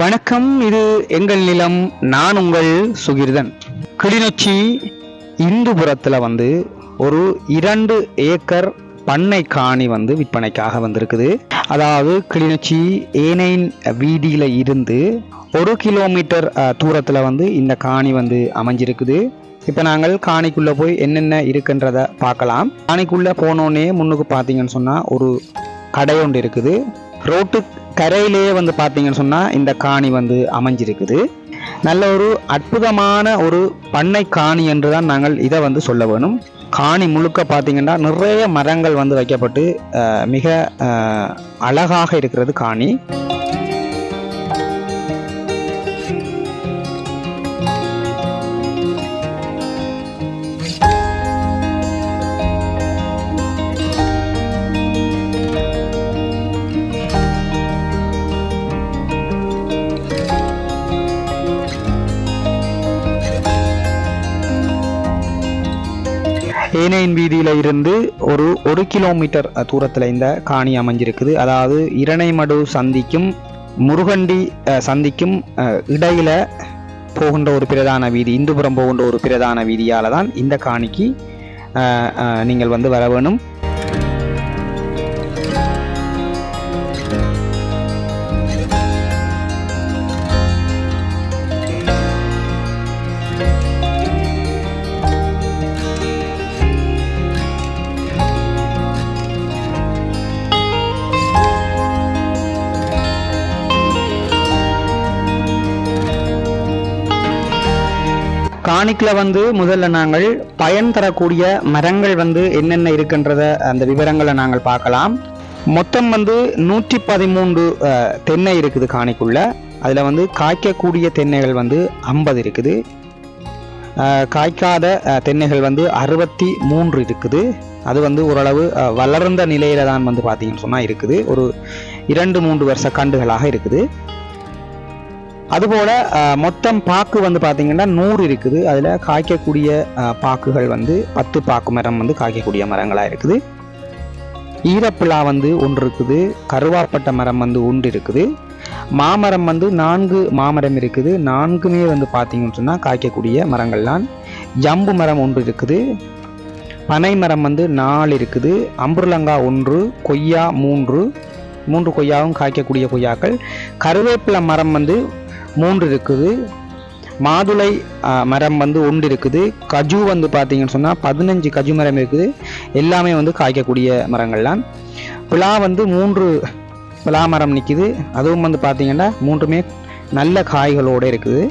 வணக்கம் இது எங்கள் நிலம் நான் உங்கள் சுகிர்தன். கிளிநொச்சி இந்துபுரத்தில் வந்து ஒரு இரண்டு ஏக்கர் பண்ணை காணி வந்து விற்பனைக்காக வந்திருக்குது. அதாவது கிளிநொச்சி ஏனைன் வீதியில் இருந்து ஒரு கிலோமீட்டர் தூரத்தில் வந்து இந்த காணி வந்து அமைஞ்சிருக்குது. இப்போ நாங்கள் காணிக்குள்ளே போய் என்னென்ன இருக்குன்றத பார்க்கலாம். காணிக்குள்ளே போனோடனே முன்னுக்கு பார்த்தீங்கன்னு சொன்னால் ஒரு கடை ஒன்று இருக்குது. ரோட்டு கரையிலேயே வந்து பார்த்தீங்கன்னு சொன்னால் இந்த காணி வந்து அமைஞ்சிருக்குது. நல்ல ஒரு அற்புதமான ஒரு பண்ணை காணி என்று தான் நாங்கள் இதை வந்து சொல்ல வேணும். காணி முழுக்க பார்த்தீங்கன்னா நிறைய மரங்கள் வந்து வைக்கப்பட்டு மிக அழகாக இருக்கிறது காணி. ஏனையின் வீதியில் இருந்து ஒரு ஒரு கிலோமீட்டர் தூரத்தில் இந்த காணி அமைஞ்சிருக்குது. அதாவது இரணைமடு சந்திக்கும் முருகண்டி சந்திக்கும் இடையில் இடையில போகின்ற ஒரு பிரதான வீதி இந்துபுரம் போகின்ற ஒரு பிரதான வீதியால் தான் இந்த காணிக்கு நீங்கள் வந்து வர வேணும். காணிக்கில் வந்து முதல்ல நாங்கள் பயன் தரக்கூடிய மரங்கள் வந்து என்னென்ன இருக்குன்றத அந்த விவரங்களை நாங்கள் பார்க்கலாம். மொத்தம் வந்து நூற்றி பதிமூன்று தென்னை இருக்குது காணிக்குள்ள. அதில் வந்து காய்க்கக்கூடிய தென்னைகள் வந்து ஐம்பது இருக்குது. காய்க்காத தென்னைகள் வந்து அறுபத்தி மூன்று இருக்குது. அது வந்து ஓரளவு வளர்ந்த நிலையில தான் வந்து பார்த்தீங்கன்னு சொன்னால் இருக்குது. ஒரு இரண்டு மூன்று வருஷ கண்டுகளாக இருக்குது. அதுபோல் மொத்தம் பாக்கு வந்து பார்த்திங்கன்னா நூறு இருக்குது. அதில் காய்க்கக்கூடிய பாக்குகள் வந்து பத்து பாக்கு மரம் வந்து காய்க்கக்கூடிய மரங்களாக இருக்குது. ஈரப்பிழா வந்து ஒன்று இருக்குது. கருவாப்பட்ட மரம் வந்து ஒன்று இருக்குது. மாமரம் வந்து நான்கு மாமரம் இருக்குது. நான்குமே வந்து பார்த்திங்கன்னு சொன்னால் காய்க்கக்கூடிய மரங்கள்லாம் ஜம்பு மரம் ஒன்று இருக்குது. பனை மரம் வந்து நாலு இருக்குது. அம்புர்லங்கா ஒன்று கொய்யா மூன்று. மூன்று கொய்யாவும் காய்க்கக்கூடிய கொய்யாக்கள். கருவேப்பிலை மரம் வந்து மூன்று இருக்குது மாதுளை மரம் வந்து ஒன்று இருக்குது கஜு வந்து பார்த்தீங்கன்னு சொன்னால் பதினஞ்சு கஜு மரம் இருக்குது. எல்லாமே வந்து காய்க்கக்கூடிய மரங்கள்லாம். பிளா வந்து மூன்று பிளா மரம் நிற்கிது அதுவும் வந்து பார்த்தீங்கன்னா மூன்றுமே நல்ல காய்களோடு இருக்குது.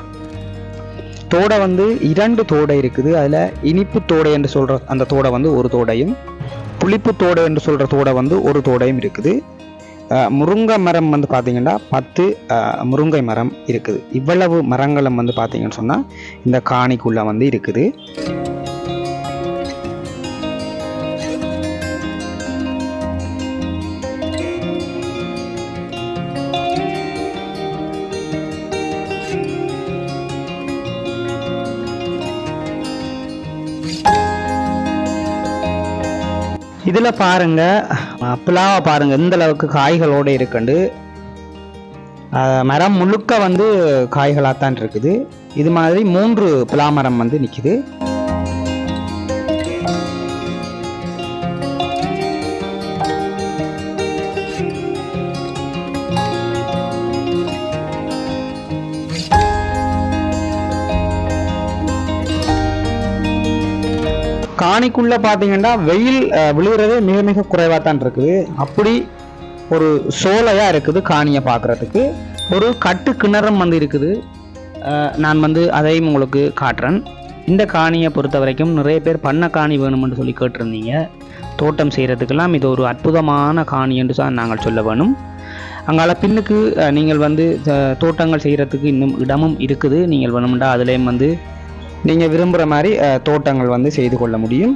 தோடை வந்து இரண்டு தோடை இருக்குது. அதில் இனிப்பு தோடை என்று சொல்கிற அந்த தோடை வந்து ஒரு தோடையும் புளிப்பு தோடை என்று சொல்கிற தோடை வந்து ஒரு தோடையும் இருக்குது. முருங்கை மரம் வந்து பார்த்தீங்கன்னா பத்து முருங்கை மரம் இருக்குது. இவ்வளவு மரங்களும் வந்து பார்த்தீங்கன்னு சொன்னால் இந்த காணிக்குள்ளே வந்து இருக்குது. இதில் பாருங்க அஹ், பாருங்க எந்த அளவுக்கு காய்களோட இருக்குண்டு. மரம் முழுக்க வந்து காய்களாக தான் இருக்குது. இது மாதிரி மூன்று பிலா மரம் வந்து நிற்கிது காணிக்குள்ள பார்த்தீங்கன்னா வெயில் விழுகிறதே மிக மிக குறைவாக தான் இருக்குது. அப்படி ஒரு சோலையாக இருக்குது காணியை பார்க்குறதுக்கு ஒரு கட்டு கிணறும் வந்து இருக்குது. நான் வந்து அதையும் உங்களுக்கு காட்டுறேன். இந்த காணியை பொறுத்த வரைக்கும் நிறைய பேர் பண்ண காணி வேணும்னு சொல்லி கேட்டிருந்தீங்க. தோட்டம் செய்கிறதுக்கெல்லாம் இது ஒரு அற்புதமான காணி என்று தான் நாங்கள் சொல்ல வேணும். அங்கால பின்னுக்கு நீங்கள் வந்து தோட்டங்கள் செய்கிறதுக்கு இன்னும் இடமும் இருக்குது. நீங்கள் வேணும்டா அதுலேயும் வந்து நீங்கள் விரும்புகிற மாதிரி தோட்டங்கள் வந்து செய்து கொள்ள முடியும்.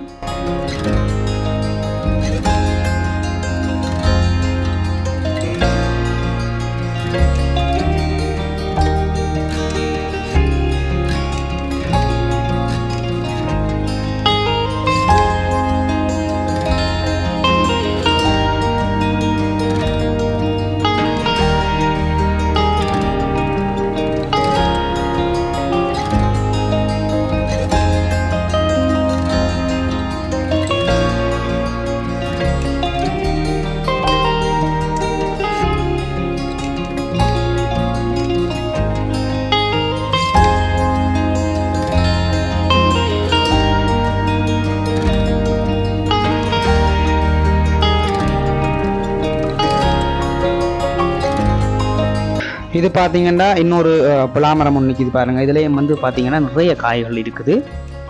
இது பார்த்தீங்கன்னா இன்னொரு பலாமரம் ஒன்று நிற்கிது பாருங்கள் இதுலேயும் வந்து பார்த்தீங்கன்னா நிறைய காய்கள் இருக்குது.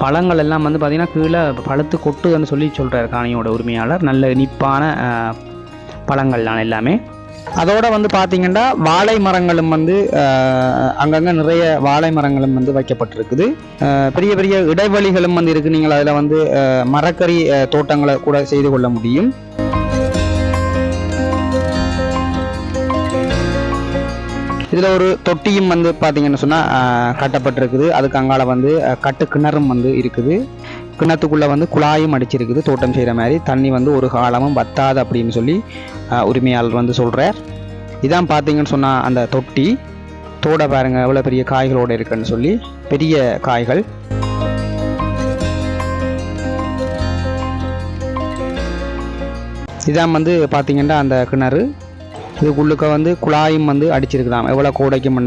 பழங்கள் எல்லாம் வந்து பார்த்தீங்கன்னா கீழே பழுத்து கொட்டுதுன்னு சொல்லி சொல்கிறார் காணியோட உரிமையாளர். நல்ல இனிப்பான பழங்கள் தான் எல்லாமே. அதோட வந்து பார்த்தீங்கன்னா வாழை மரங்களும் வந்து அங்கங்கே நிறைய வாழை மரங்களும் வந்து வைக்கப்பட்டிருக்குது. பெரிய பெரிய இடைவெளிகளும் வந்து இருக்குது நீங்கள் அதில் வந்து மரக்கறி தோட்டங்களை கூட செய்து கொள்ள முடியும். இதில் ஒரு தொட்டியும் வந்து பார்த்தீங்கன்னு சொன்னால் கட்டப்பட்டிருக்குது. அதுக்கு அங்கால வந்து கட்டு கிணறும் வந்து இருக்குது. கிணத்துக்குள்ளே வந்து குழாயும் அடிச்சிருக்குது. தோட்டம் செய்கிற மாதிரி. தண்ணி வந்து ஒரு காலமும் வத்தாது அப்படின்னு சொல்லி உரிமையாளர் வந்து சொல்கிறார் இதான் பார்த்தீங்கன்னு சொன்னால் அந்த தொட்டி. தோட பாருங்கள் எவ்வளோ பெரிய காய்களோடு இருக்குன்னு சொல்லி. பெரிய காய்கள். இதான் வந்து பார்த்தீங்கன்னா அந்த கிணறு. இதுக்குள்ளுக்க வந்து குழாயும் வந்து அடிச்சிருக்கலாம் எவ்வளோ கூடைக்கும்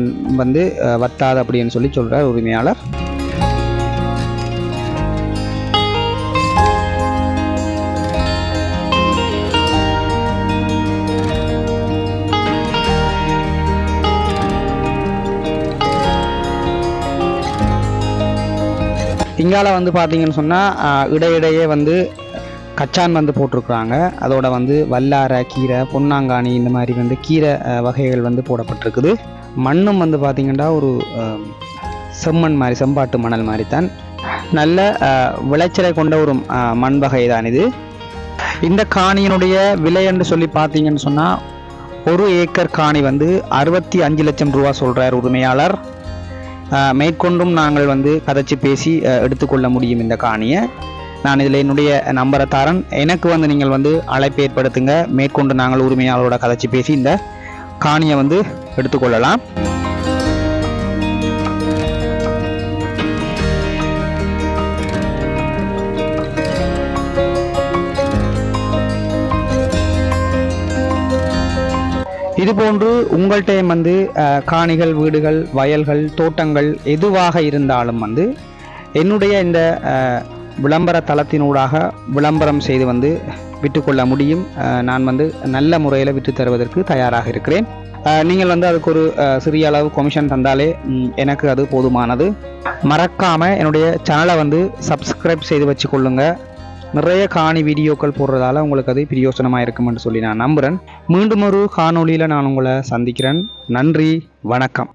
வந்து வத்தாது அப்படின்னு சொல்லி சொல்கிறார் உரிமையாளர். இங்கால வந்து பார்த்தீங்கன்னு சொன்னால் இடையிடையே வந்து கச்சான் வந்து போட்டிருக்குறாங்க. அதோட வந்து வல்லாரை கீரை பொன்னாங்கானி இந்த மாதிரி வந்து கீரை வகைகள் வந்து போடப்பட்டிருக்குது. மண்ணும் வந்து பார்த்திங்கன்னா ஒரு செம்மண் மாதிரி செம்பாட்டு மணல் மாதிரி தான் நல்ல விளைச்சலை கொண்ட ஒரு மண் வகை தான் இது. இந்த காணியினுடைய விலை என்று சொல்லி பார்த்தீங்கன்னு சொன்னால் ஒரு ஏக்கர் காணி வந்து அறுபத்தி அஞ்சு லட்சம் ரூபா சொல்கிறார் உரிமையாளர். மேற்கொண்டும் நாங்கள் வந்து கதைச்சு பேசி எடுத்துக்கொள்ள முடியும் இந்த காணியை. நான் இதில் என்னுடைய நம்பரை தரேன். எனக்கு வந்து நீங்கள் வந்து அழைப்பு ஏற்படுத்துங்க. மேற்கொண்டு நாங்கள் உரிமையாளரோட கதைச்சு பேசி இந்த காணியை வந்து எடுத்துக்கொள்ளலாம். இதுபோன்று உங்கள்கிட்ட வந்து அஹ், காணிகள் வீடுகள் வயல்கள் தோட்டங்கள் எதுவாக இருந்தாலும் வந்து என்னுடைய இந்த அஹ், விளம்பர தளத்தினூடாக விளம்பரம் செய்து வந்து விற்றுக்கொள்ள முடியும். நான் வந்து நல்ல முறையில் விற்று தருவதற்கு தயாராக இருக்கிறேன். நீங்கள் வந்து அதுக்கு ஒரு சிறிய அளவு கொமிஷன் தந்தாலே எனக்கு அது போதுமானது. மறக்காமல் என்னுடைய சேனலை வந்து சப்ஸ்கிரைப் செய்து வச்சுக்கொள்ளுங்க நிறைய காணி வீடியோக்கள் போடுறதால உங்களுக்கு அது பிரயோசனமாக இருக்கும்னு சொல்லி நான் நம்புகிறேன் மீண்டும் ஒரு காணொளியில் நான் உங்களை சந்திக்கிறேன். நன்றி வணக்கம்.